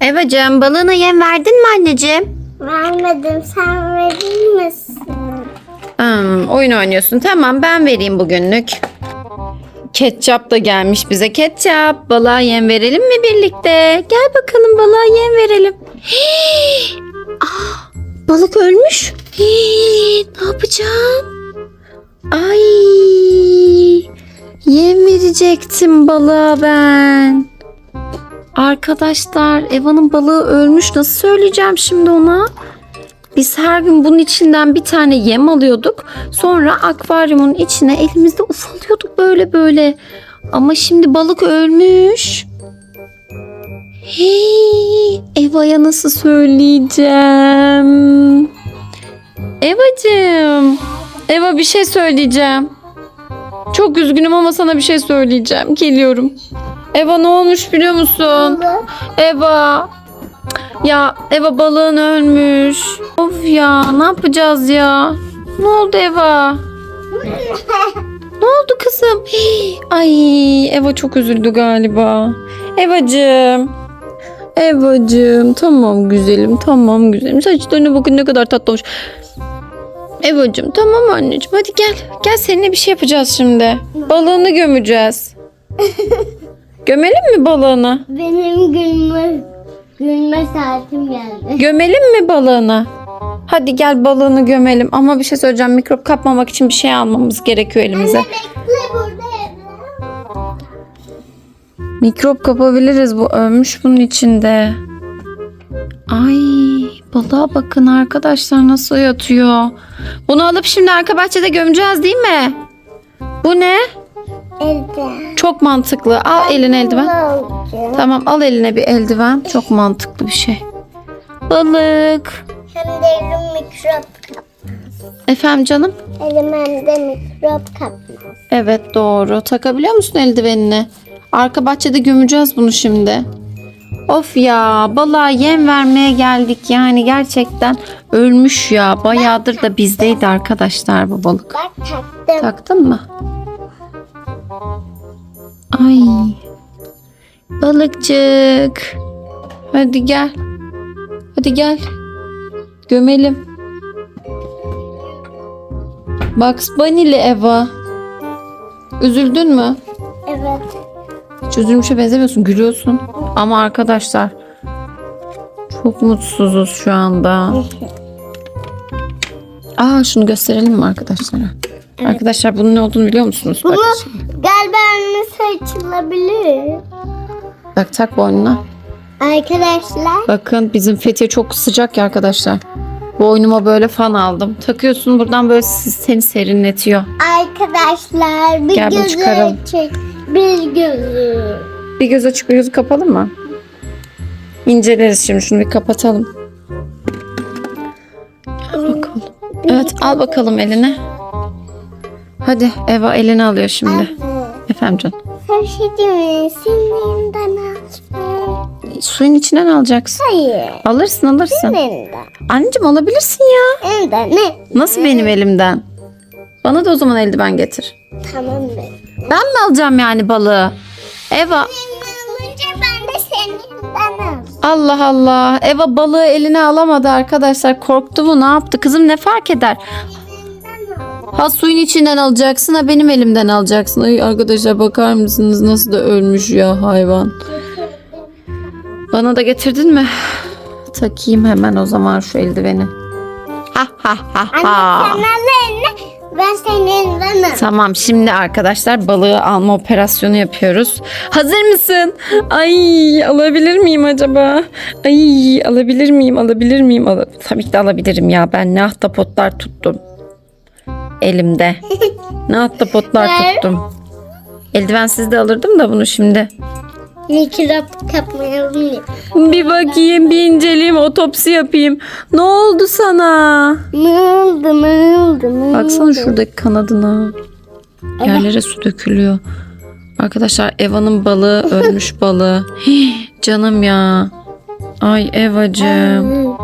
Evacığım balığına yem verdin mi anneciğim? Vermedim sen verir misin? Hmm, oyun oynuyorsun. Tamam ben vereyim bugünlük. Ketçap da gelmiş bize. Ketçap balığa yem verelim mi birlikte? Gel bakalım balığa yem verelim. Hii! Ah, balık ölmüş. Hii, ne yapacağım? Ay yem verecektim balığa ben. Arkadaşlar Eva'nın balığı ölmüş. Nasıl söyleyeceğim şimdi ona? Biz her gün bunun içinden bir tane yem alıyorduk. Sonra akvaryumun içine elimizde ufalıyorduk böyle böyle. Ama şimdi balık ölmüş. Hey, Eva'ya nasıl söyleyeceğim? Evacığım. Eva bir şey söyleyeceğim. Çok üzgünüm ama sana bir şey söyleyeceğim. Geliyorum. Eva ne olmuş biliyor musun? Eva. Ya Eva balığın ölmüş. Of ya ne yapacağız ya? Ne oldu Eva? ne oldu kızım? Hii, Ay Eva çok üzüldü galiba. Evacığım. Evacığım tamam güzelim tamam güzelim. Saçlarına bakın ne kadar tatlı olmuş. Evacığım tamam anneciğim hadi gel. Gel seninle bir şey yapacağız şimdi. Balığını gömeceğiz. Gömelim mi balığını? Benim gülme, gülme saatim geldi. Gömelim mi balığını? Hadi gel balığını gömelim. Ama bir şey söyleyeceğim. Mikrop kapmamak için bir şey almamız gerekiyor elimize. Bekle burada Mikrop kapabiliriz. Bu ölmüş bunun içinde. Ay balığa bakın arkadaşlar nasıl yatıyor. Bunu alıp şimdi arka bahçede gömeceğiz değil mi? Bu ne? Evde. Çok mantıklı. Al eline eldiven. Alacağım. Tamam al eline bir eldiven. Çok mantıklı bir şey. Balık. Hem de elim mikrop. Efendim canım? Elim hem de mikrop kapmaz. Evet doğru. Takabiliyor musun eldivenini? Arka bahçede gömeceğiz bunu şimdi. Of ya balığa yem vermeye geldik yani gerçekten ölmüş ya. Bayağıdır da bizdeydi arkadaşlar bu balık. Bak taktım. Taktın mı? Ay. Balıkçık. Hadi gel. Hadi gel. Gömelim. Bugs Bunny'li Eva. Üzüldün mü? Evet. Hiç üzülmüşe benzemiyorsun. Gülüyorsun. Ama arkadaşlar çok mutsuzuz şu anda. Aa şunu gösterelim mi arkadaşlara? Arkadaşlar bunun ne olduğunu biliyor musunuz? Bunu açılabilir. bak tak boynuna. Arkadaşlar. Bakın bizim Fethiye çok sıcak ya arkadaşlar. Boynuma böyle fan aldım. Takıyorsun buradan böyle seni serinletiyor. Arkadaşlar bir Gel gözü açık. Bir gözü. Bir göz açık bir gözü kapalı mı? İnceleriz şimdi şunu bir kapatalım. Gel bakalım. Evet al bakalım eline. Hadi Eva elini alıyor şimdi. Efendim canım. Sen şey değil mi? Elinden. Suyun içinden alacaksın. Hayır. Alırsın alırsın. Elinden. Anneciğim alabilirsin ya. Elinden ne? Nasıl benim elimden? Bana da o zaman eldiven getir. Tamam be. Ben mi alacağım yani balığı? Eva Senin alınca ben de senin elinden alacağım. Allah Allah. Eva balığı eline alamadı arkadaşlar. Korktu mu ne yaptı? Kızım ne fark eder? Ha suyun içinden alacaksın ha benim elimden alacaksın. Ay arkadaşlar bakar mısınız nasıl da ölmüş ya hayvan. Bana da getirdin mi? Takayım hemen o zaman şu eldiveni. Ha ha ha Anne ha. sen al eline. Ben senin alacağım. Tamam şimdi arkadaşlar balığı alma operasyonu yapıyoruz. Hazır mısın? Ay alabilir miyim acaba? Ay alabilir miyim? Alabilir miyim? Al- Tabii ki de alabilirim ya. Ben ne ahtapotlar tuttum. Elimde. Ne ahtapotlar Ver. tuttum. Eldivensiz de alırdım da bunu şimdi. Mikrop kapmayalım diye. Bir bakayım, bir inceleyeyim, otopsi yapayım. Ne oldu sana? Ne oldu ne oldu ne oldu? Baksana şuradaki kanadına. Yerlere su dökülüyor. Arkadaşlar Eva'nın balığı ölmüş balığı. Hii, canım ya. Ay Evacığım.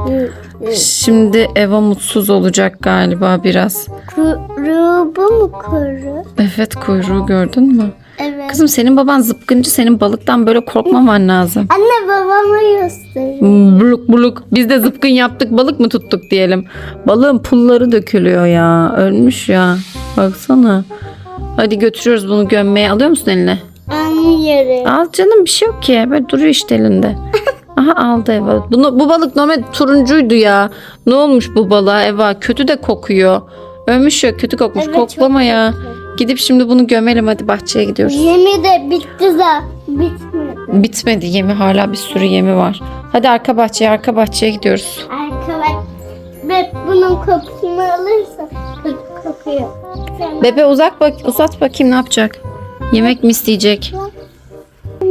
Şimdi Eva mutsuz olacak galiba biraz. Kuyruğu bu mu kuru? Evet kuyruğu gördün mü? Evet. Kızım senin baban zıpkıncı. Senin balıktan böyle korkmaman lazım. Anne babama göster. Buluk buluk. Biz de zıpkın yaptık balık mı tuttuk diyelim. Balığın pulları dökülüyor ya. Ölmüş ya. Baksana. Hadi götürüyoruz bunu gömmeye. Alıyor musun eline? Anlıyorum. Al canım bir şey yok ki. Böyle duruyor işte elinde. Aha aldı Eva. Bunu, bu balık normal turuncuydu ya. Ne olmuş bu balığa Eva? Kötü de kokuyor. Ölmüş ya kötü kokmuş. Evet, Koklama ya. Gidip şimdi bunu gömelim hadi bahçeye gidiyoruz. Yemi de bitti zaten. Bitmedi. Bitmedi yemi hala bir sürü yemi var. Hadi arka bahçeye arka bahçeye gidiyoruz. Arkadaş. Ve bunun kokusunu alırsa kötü kokuyor. Bebe uzak bak uzat bakayım ne yapacak. Yemek mi isteyecek?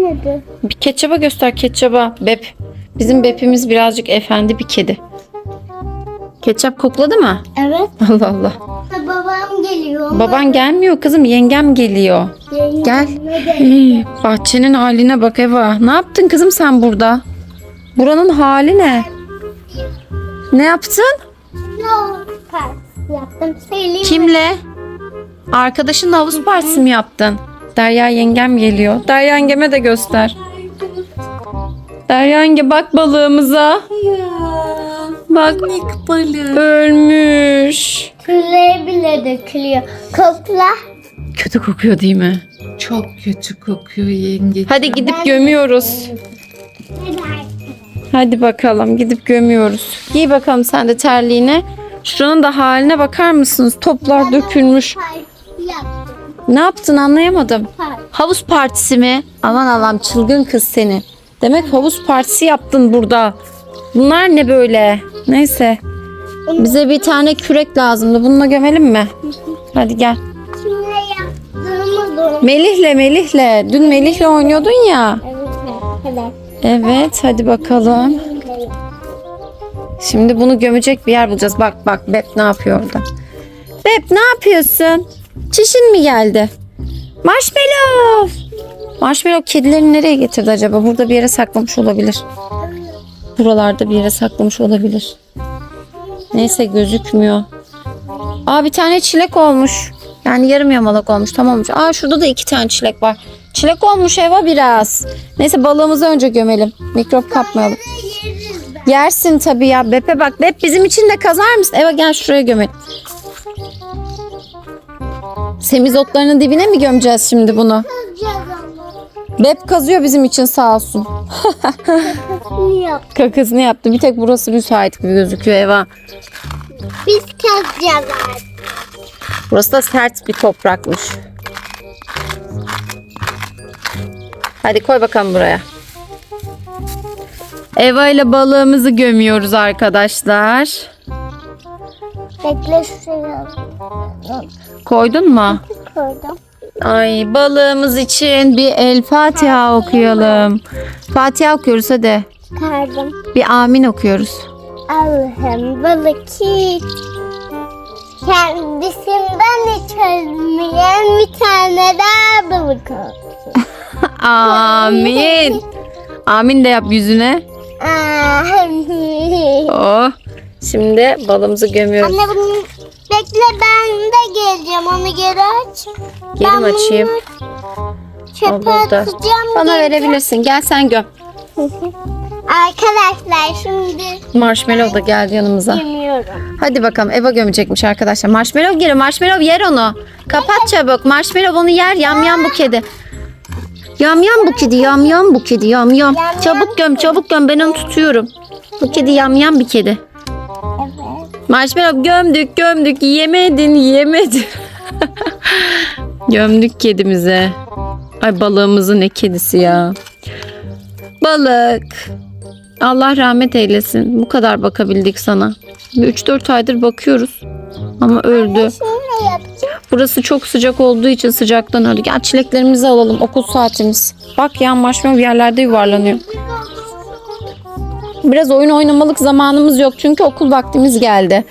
Nedir? Bir ketçaba göster ketçaba. Bep. Bizim Bep'imiz birazcık efendi bir kedi. Ketçap kokladı mı? Evet. Allah Allah. Babam geliyor. Baban gelmiyor kızım yengem geliyor. Gel. Hii, bahçenin haline bak Eva. Ne yaptın kızım sen burada? Buranın hali ne? Ne yaptın? No, pas yaptım. Söyleyeyim. Kimle? Arkadaşınla havuz partisi mi yaptın? Derya yengem geliyor. Derya yengeme de göster. Derya yenge bak balığımıza. Bak ölmüş. Tüyleri bile dökülüyor. Kokla. Kötü kokuyor değil mi? Çok kötü kokuyor yenge. Hadi gidip gömüyoruz. Hadi bakalım gidip gömüyoruz. Giy bakalım sen de terliğine. Şuranın da haline bakar mısınız? Toplar dökülmüş. Ne yaptın anlayamadım. Havuz partisi mi? Aman Allah'ım çılgın kız seni. Demek havuz partisi yaptın burada. Bunlar ne böyle? Neyse. Bize bir tane kürek lazımdı. Bununla gömelim mi? Hadi gel. Melih'le Melih'le. Dün Melih'le oynuyordun ya. Evet. Evet. Evet hadi bakalım. Şimdi bunu gömecek bir yer bulacağız. Bak bak Bep ne yapıyor orada. Bep ne yapıyorsun? Çişin mi geldi? Marshmallow. Marshmallow kedilerini nereye getirdi acaba? Burada bir yere saklamış olabilir. Buralarda bir yere saklamış olabilir. Neyse gözükmüyor. Aa bir tane çilek olmuş. Yani yarım yamalak olmuş. Tamam olmuş. Aa şurada da iki tane çilek var. Çilek olmuş Eva biraz. Neyse balığımızı önce gömelim. Mikrop kapmayalım. Yersin tabii ya. Bepe bak. Bep bizim için de kazar mısın? Eva gel şuraya gömelim. Semizotlarının dibine mi gömeceğiz şimdi bunu? Bep kazıyor bizim için sağ olsun. Yap. Kakasını yaptı. Bir tek burası müsait gibi gözüküyor Eva. Biz kazacağız artık. Burası da sert bir toprakmış. Hadi koy bakalım buraya. Eva ile balığımızı gömüyoruz arkadaşlar. Bekle şuraya Koydun mu? koydum. Ay balığımız için bir El Fatiha okuyalım. Fatiha okuyoruz hadi. Kardım. Bir amin okuyoruz. Allah'ım balık hiç kendisinden hiç ölmeyen bir tane daha balık olsun. Amin. Amin de yap yüzüne. Amin. Oh. Şimdi balığımızı gömüyoruz. Anne bunu bekle ben de geleceğim onu geri aç. Gelin Ben açayım. Çöpe burada. atacağım. Bana geri. verebilirsin. Gel sen göm. Arkadaşlar şimdi Marshmallow da geldi yanımıza. yemiyorum. Hadi bakalım Eva gömecekmiş arkadaşlar. Marshmallow geliyor. Marshmallow yer onu. Kapat çabuk. Marshmallow onu yer. Yam yam bu kedi. Yam yam bu kedi. Yam yam bu kedi. Yam yam. Yam Çabuk göm çabuk göm. Ben onu tutuyorum. Bu kedi yam yam bir kedi. Marshmallow gömdük gömdük. Yemedin yemedin. gömdük kedimize. Ay balığımızın ne kedisi ya. Balık. Allah rahmet eylesin. Bu kadar bakabildik sana. 3-4 aydır bakıyoruz. Ama öldü. Burası çok sıcak olduğu için sıcaktan öldü. Gel çileklerimizi alalım. Okul saatimiz. Bak yan marshmallow yerlerde yuvarlanıyor. Biraz oyun oynamalık zamanımız yok. Çünkü okul vaktimiz geldi.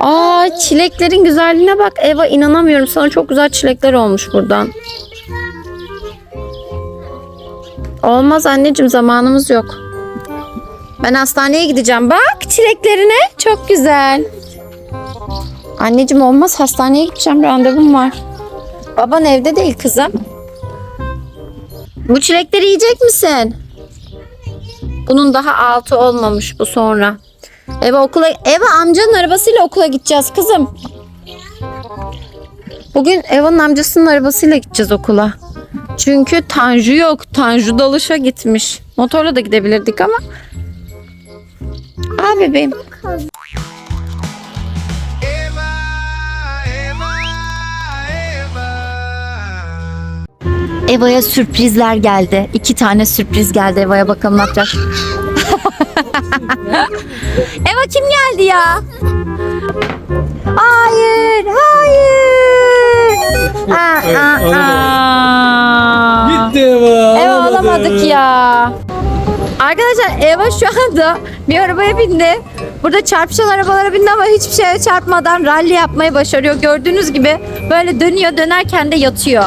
Aa çileklerin güzelliğine bak. Eva inanamıyorum. Sana çok güzel çilekler olmuş buradan. Olmaz anneciğim zamanımız yok. Ben hastaneye gideceğim. Bak çileklerine çok güzel. Anneciğim olmaz hastaneye gideceğim randevum var. Baban evde değil kızım. Bu çilekleri yiyecek misin? Bunun daha altı olmamış bu sonra. Eva okula Eva amcanın arabasıyla okula gideceğiz kızım. Bugün Eva'nın amcasının arabasıyla gideceğiz okula. Çünkü Tanju yok. Tanju dalışa gitmiş. Motorla da gidebilirdik ama. Aa bebeğim. Eva'ya sürprizler geldi. İki tane sürpriz geldi Eva'ya bakalım ne yapacak. Eva kim geldi ya? Hayır, hayır. Aa, aa, aa. Gitti Eva. Eva alamadı. alamadık ya. Arkadaşlar Eva şu anda bir arabaya bindi. Burada çarpışan arabalara bindi ama hiçbir şeye çarpmadan rally yapmayı başarıyor. Gördüğünüz gibi böyle dönüyor dönerken de yatıyor.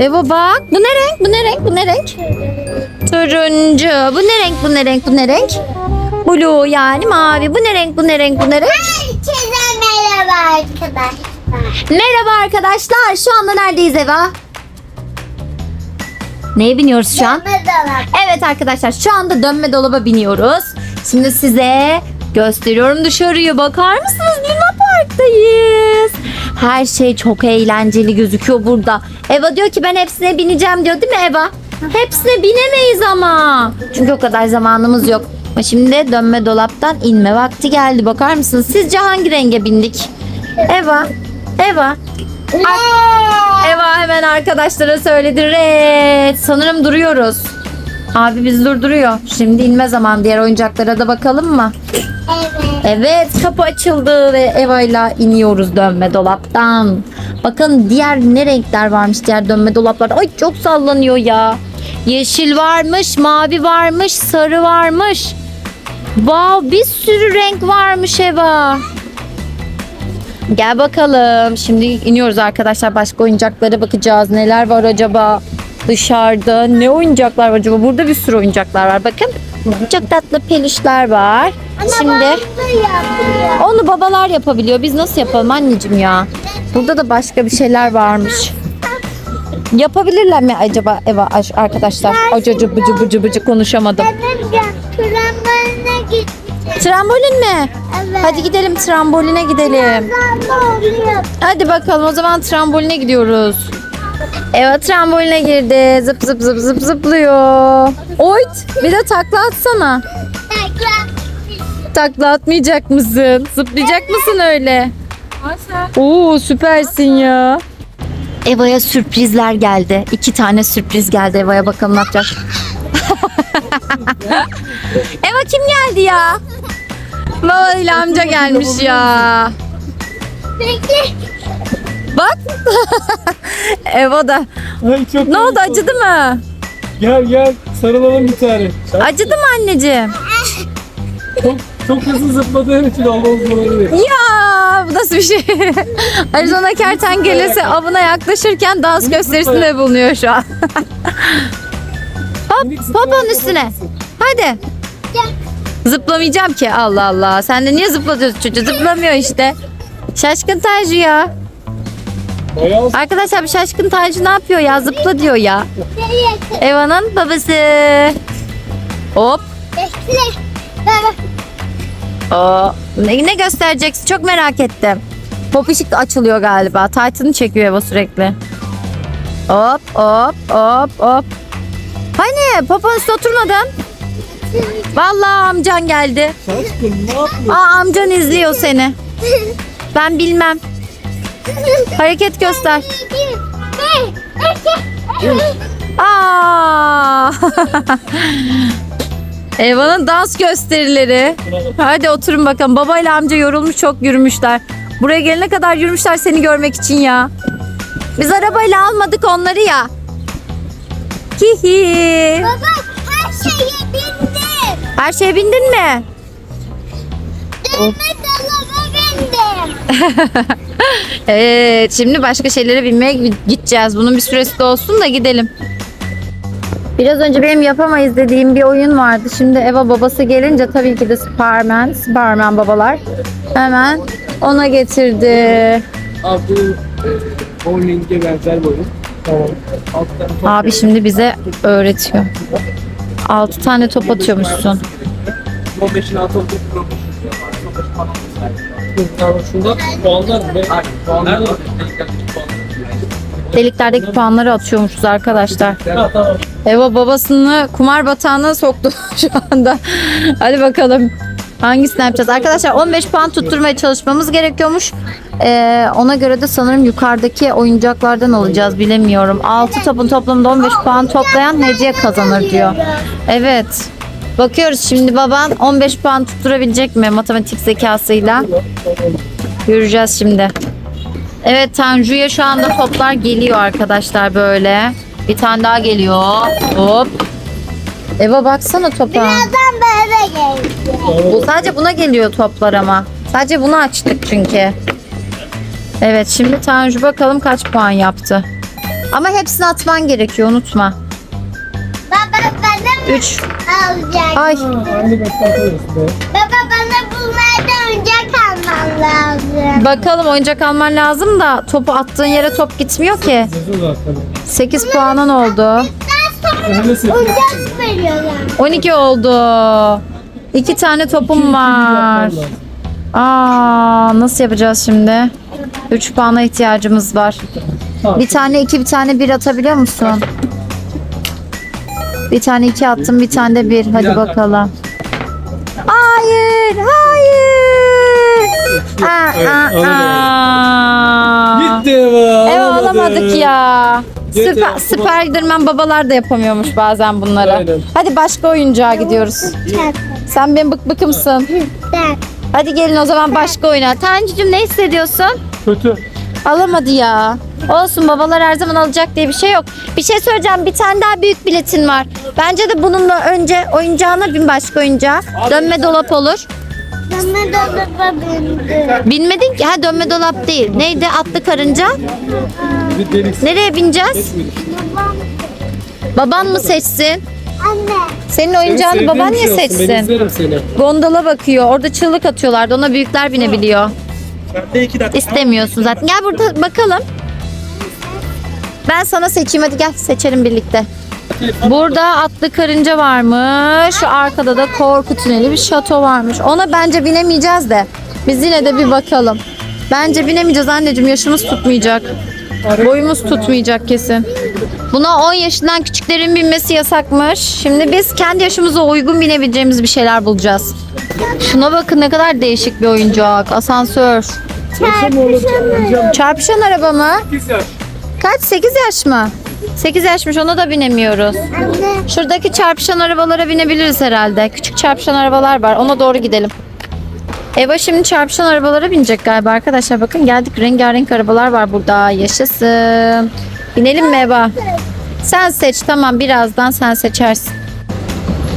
Eva bak bu ne renk bu ne renk bu ne renk? Turuncu. Bu ne renk bu ne renk bu ne renk? Blue yani mavi. Bu ne renk bu ne renk bu ne renk? Herkese merhaba arkadaşlar. Merhaba arkadaşlar. Şu anda neredeyiz Eva? Neye biniyoruz şu an? Merhaba. Evet arkadaşlar şu anda dönme dolaba biniyoruz. Şimdi size gösteriyorum dışarıyı. Bakar mısınız? Luna Park'tayız. Her şey çok eğlenceli gözüküyor burada. Eva diyor ki ben hepsine bineceğim diyor değil mi Eva? Hepsine binemeyiz ama. Çünkü o kadar zamanımız yok. Ama Şimdi dönme dolaptan inme vakti geldi. Bakar mısınız? Sizce hangi renge bindik? Eva. Eva. Eva hemen arkadaşlara söyledi. Red. Sanırım duruyoruz. Abi bizi durduruyor. Şimdi inme zaman. Diğer oyuncaklara da bakalım mı? Evet. Evet kapı açıldı ve Eva ile iniyoruz dönme dolaptan. Bakın diğer ne renkler varmış diğer dönme dolaplarda. Ay çok sallanıyor ya. Yeşil varmış, mavi varmış, sarı varmış. Wow bir sürü renk varmış Eva. Gel bakalım. Şimdi iniyoruz arkadaşlar. Başka oyuncaklara bakacağız. Neler var acaba? Dışarıda ne oyuncaklar var acaba? Burada bir sürü oyuncaklar var. Bakın. Çok tatlı peluşlar var. Şimdi Anne yapıyor. onu babalar yapabiliyor. Biz nasıl yapalım anneciğim ya? Burada da başka bir şeyler varmış. Yapabilirler mi acaba Eva aş- arkadaşlar? Acıcı bıcı bıcı bıcı konuşamadım. Tramvayına gideceğim. Trambolin mi? Evet. Hadi gidelim tramboline gidelim. Hadi bakalım o zaman tramboline gidiyoruz. Eva tramboline girdi. Zıp zıp zıp zıp zıplıyor. Oyt bir de takla atsana. Takla atmayacak mısın? Zıplayacak mısın öyle? Oo süpersin ya. Eva'ya sürprizler geldi. İki tane sürpriz geldi Eva'ya bakalım ne yapacak. Eva kim geldi ya? Baba ile amca gelmiş ya. Bekle. Bak. Eva da. Ay çok Ne oldu acıdı mı? Gel gel sarılalım bir tane. Acıdı mı anneciğim? Çok, çok hızlı zıpladığın için olmaz olabilir. Ya bu nasıl bir şey? Arizona kertenkelesi avına yaklaşırken dans gösterisinde bulunuyor şu an. Hop popon üstüne. Hadi. Zıplamayacağım ki Allah Allah. Sen de niye zıplatıyorsun çocuğu? Zıplamıyor işte. Şaşkın Tanju ya. Bayağı Arkadaşlar bu şaşkın Tanju ne yapıyor ya? Zıpla diyor ya. Eva'nın babası. Hop. Baba. Aa, ne, ne göstereceksin? Çok merak ettim. Popişik açılıyor galiba. Titan'ı çekiyor Eva sürekli. Hop hop hop hop. Hani popon üstüne oturmadın? Vallahi amcan geldi. şaşkın ne yapıyorsun? Aa amcan izliyor seni. Ben bilmem. Hareket göster. Aa! Eva'nın dans gösterileri. Hadi oturun bakalım. Babayla amca yorulmuş çok yürümüşler. Buraya gelene kadar yürümüşler seni görmek için ya. Biz arabayla almadık onları ya. Hihi. Baba her şeye bindim. Her şeye bindin mi? Dönme dolaba bindim. Evet, şimdi başka şeylere binmeye gideceğiz. Bunun bir süresi de olsun da gidelim. Biraz önce benim yapamayız dediğim bir oyun vardı. Şimdi Eva babası gelince tabii ki de Superman, Superman babalar hemen ona getirdi. Abi bu bowling'e benzer bir oyun. Abi şimdi bize öğretiyor. 6 tane top atıyormuşsun. 15'in altı top kurulmuş. Puanlar puanlar nerede? Deliklerdeki puanları atıyormuşuz arkadaşlar. Ha tamam. Eva babasını kumar batağına soktu şu anda. Hadi bakalım. Hangisini yapacağız? Arkadaşlar 15 puan tutturmaya çalışmamız gerekiyormuş. Ee, ona göre de sanırım yukarıdaki oyuncaklardan alacağız bilemiyorum. 6 topun toplamında 15 puan toplayan hediye kazanır diyor. Evet. Bakıyoruz şimdi baban 15 puan tutturabilecek mi matematik zekasıyla? Göreceğiz şimdi. Evet Tanju'ya şu anda toplar geliyor arkadaşlar böyle. Bir tane daha geliyor. Hop. Eva baksana topa. Birazdan böyle gelecek. Bu sadece buna geliyor toplar ama. Sadece bunu açtık çünkü. Evet şimdi Tanju bakalım kaç puan yaptı. Ama hepsini atman gerekiyor unutma. Baba 3. alacak? Ay Anne. Baba bana bunlardan oyuncak alman lazım. bakalım oyuncak alman lazım da topu attığın yere top gitmiyor ki. Yazı zaten. 8 puanın oldu. Ben sonra oyuncak veriyorlar. 12 oldu. 2 tane topum var. Aa, nasıl yapacağız şimdi? 3 puana ihtiyacımız var. Bir tane 2 bir tane 1 atabiliyor musun? Bir tane 2 attım bir tane de 1. Hadi bakalım. Hayır, hayır. Aa, aa, aa. Gitti Eva. Ev alamadık ya. Süper. Spiderman babalar da yapamıyormuş bazen bunları. Aynen. Hadi başka oyuncağa gidiyoruz. Sen benim bık bıkımsın. Hadi gelin o zaman başka oyuna. Tancucuğum ne hissediyorsun? Kötü. Alamadı ya. Olsun babalar her zaman alacak diye bir şey yok. Bir şey söyleyeceğim. Bir tane daha büyük biletin var. Bence de bununla önce oyuncağına bin başka oyuncağa. Dönme dolap olur. Bana dolaba bindi. Binmedin ki. Ha dönme dolap değil. Neydi atlı karınca? Nereye bineceğiz? Babam. Baban mı seçsin? Anne. Senin oyuncağını baban niye şey seçsin? Gondola bakıyor. Orada çığlık atıyorlardı. Ona büyükler binebiliyor. Ben de iki dakika. İstemiyorsun zaten. Gel burada bakalım. Ben sana seçeyim. Hadi gel seçelim birlikte. Burada atlı karınca varmış. Şu arkada da korku tüneli bir şato varmış. Ona bence binemeyeceğiz de. Biz yine de bir bakalım. Bence binemeyeceğiz anneciğim. Yaşımız tutmayacak. Boyumuz tutmayacak kesin. Buna 10 yaşından küçüklerin binmesi yasakmış. Şimdi biz kendi yaşımıza uygun binebileceğimiz bir şeyler bulacağız. Şuna bakın ne kadar değişik bir oyuncak. Asansör. Çarpışan araba mı? Kaç? 8 yaş mı? 8 yaşmış ona da binemiyoruz. Anne. Şuradaki çarpışan arabalara binebiliriz herhalde. Küçük çarpışan arabalar var. Ona doğru gidelim. Eva şimdi çarpışan arabalara binecek galiba arkadaşlar. Bakın geldik rengarenk arabalar var burada. Yaşasın. Binelim mi Eva? Sen seç tamam birazdan sen seçersin.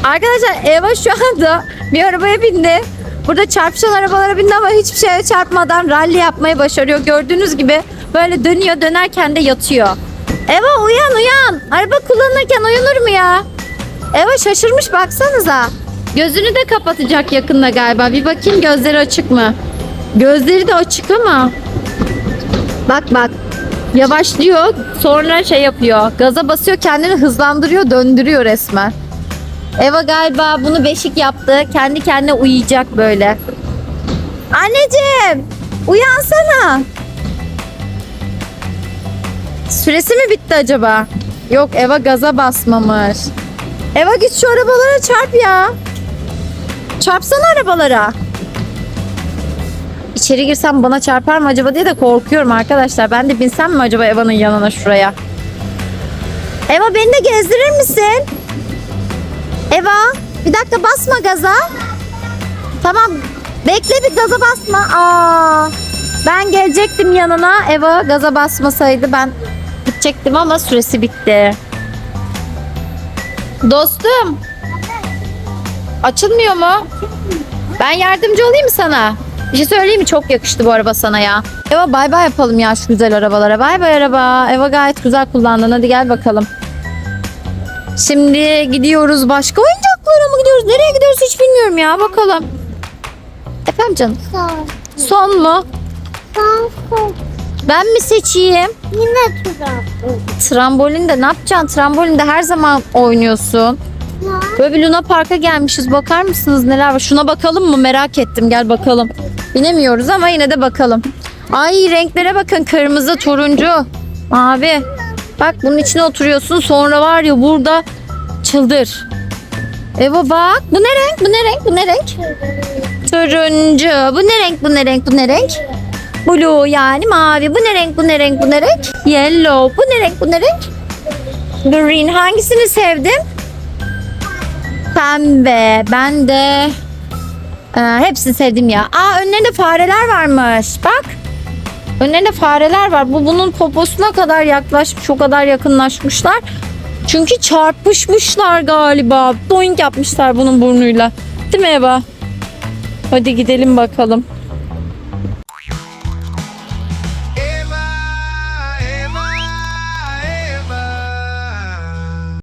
Arkadaşlar Eva şu anda bir arabaya bindi. Burada çarpışan arabalara bindi ama hiçbir şeye çarpmadan rally yapmayı başarıyor. Gördüğünüz gibi böyle dönüyor dönerken de yatıyor. Eva uyan uyan. Araba kullanırken uyunur mu ya? Eva şaşırmış baksanıza. Gözünü de kapatacak yakında galiba. Bir bakayım gözleri açık mı? Gözleri de açık ama. Bak bak. Yavaşlıyor sonra şey yapıyor. Gaza basıyor kendini hızlandırıyor döndürüyor resmen. Eva galiba bunu beşik yaptı. Kendi kendine uyuyacak böyle. Anneciğim uyansana. Süresi mi bitti acaba? Yok Eva gaza basmamış. Eva git şu arabalara çarp ya. Çarpsana arabalara. İçeri girsem bana çarpar mı acaba diye de korkuyorum arkadaşlar. Ben de binsem mi acaba Eva'nın yanına şuraya? Eva beni de gezdirir misin? Eva bir dakika basma gaza. Tamam bekle bir gaza basma. Aa, ben gelecektim yanına. Eva gaza basmasaydı ben gidecektim ama süresi bitti. Dostum. Açılmıyor mu? Ben yardımcı olayım mı sana? Bir şey söyleyeyim mi? Çok yakıştı bu araba sana ya. Eva bay bay yapalım ya şu güzel arabalara. Bay bay araba. Eva gayet güzel kullandın. Hadi gel bakalım. Şimdi gidiyoruz başka oyuncaklara mı gidiyoruz? Nereye gidiyoruz hiç bilmiyorum ya. Bakalım. Efendim canım. Son. Son mu? Son. Son. Ben mi seçeyim? Yine turabı. Trambolinde ne yapacaksın? Trambolinde her zaman oynuyorsun. Böyle bir Luna Park'a gelmişiz. Bakar mısınız neler var? Şuna bakalım mı? Merak ettim. Gel bakalım. Binemiyoruz ama yine de bakalım. Ay renklere bakın. Kırmızı, turuncu, mavi. Bak bunun içine oturuyorsun. Sonra var ya burada çıldır. Eva bak. Bu ne renk? Bu ne renk? Bu ne renk? Turuncu. Bu ne renk? Bu ne renk? Bu ne renk? Blue yani mavi. Bu ne renk? Bu ne renk? Bu ne renk? Yellow. Bu ne renk? Bu ne renk? Green. Hangisini sevdin? Pembe. Ben de Ee, hepsini sevdim ya. Aa önlerinde fareler varmış. Bak. Önlerinde fareler var. Bu bunun poposuna kadar yaklaşmış. O kadar yakınlaşmışlar. Çünkü çarpışmışlar galiba. Doink yapmışlar bunun burnuyla. Değil mi Eva? Hadi gidelim bakalım.